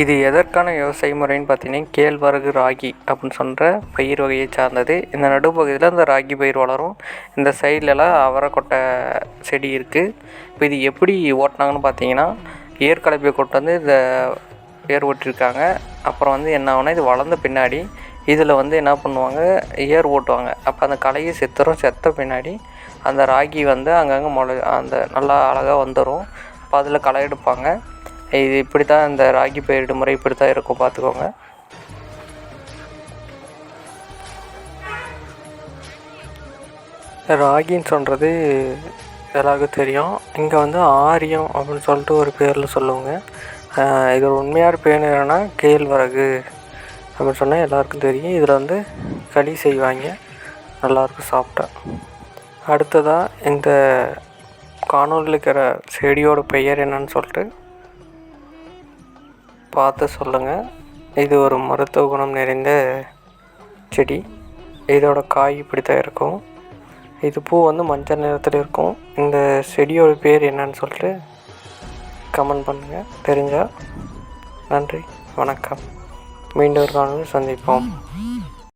இது எதற்கான விவசாய முறைன்னு பார்த்தீங்கன்னா கேழ்வரகு ராகி அப்படின்னு சொல்கிற பயிர் வகையை சார்ந்தது. இந்த நடுப்பகுதியில் இந்த ராகி பயிர் வளரும். இந்த சைட்லலாம் அவரைக்கொட்டை செடி இருக்குது இப்போ இது எப்படி ஓட்டினாங்கன்னு பார்த்தீங்கன்னா ஏர் கலப்பையை கொண்டு வந்து இந்த ஏர் ஓட்டியிருக்காங்க அப்புறம் வந்து என்ன ஆகுனா இது வளர்ந்த பின்னாடி இதில் வந்து என்ன பண்ணுவாங்க ஏர் ஓட்டுவாங்க. அப்போ அந்த களையை செத்துரும். செத்த பின்னாடி அந்த ராகி வந்து அங்கங்கே மொள அந்த நல்லா அழகாக வந்துடும் அப்போ அதில் களை எடுப்பாங்க. இது இப்படி தான் இந்த ராகி பயிரிடும் முறை இப்படி தான் இருக்கும் பார்த்துக்கோங்க. ராகின்னு சொல்கிறது எல்லாருக்கும் தெரியும். இங்கே வந்து ஆரியம் அப்படின்னு சொல்லிட்டு ஒரு பேரில் சொல்லுவாங்க. இதில் உண்மையான பேர் என்னென்னா கேழ்வரகு அப்படின்னு சொன்னால் எல்லாருக்கும் தெரியும். இதில் வந்து களி செய்வாங்க. நல்லாயிருக்கும் சாப்பிட்டேன் அடுத்ததாக இந்த காணொலியில் இருக்கிற செடியோட பெயர் என்னன்னு சொல்லிட்டு பார்த்து சொல்லுங்கள் இது ஒரு மருத்துவ குணம் நிறைந்த செடி. இதோட காய் இப்படி தான் இருக்கும். இது பூ வந்து மஞ்சள் நிறத்தில் இருக்கும். இந்த செடியோட பேர் என்னன்னு சொல்லிட்டு கமெண்ட் பண்ணுங்கள் தெரிஞ்சால் நன்றி. வணக்கம். மீண்டும் ஒரு காணொலியில் சந்திப்போம்.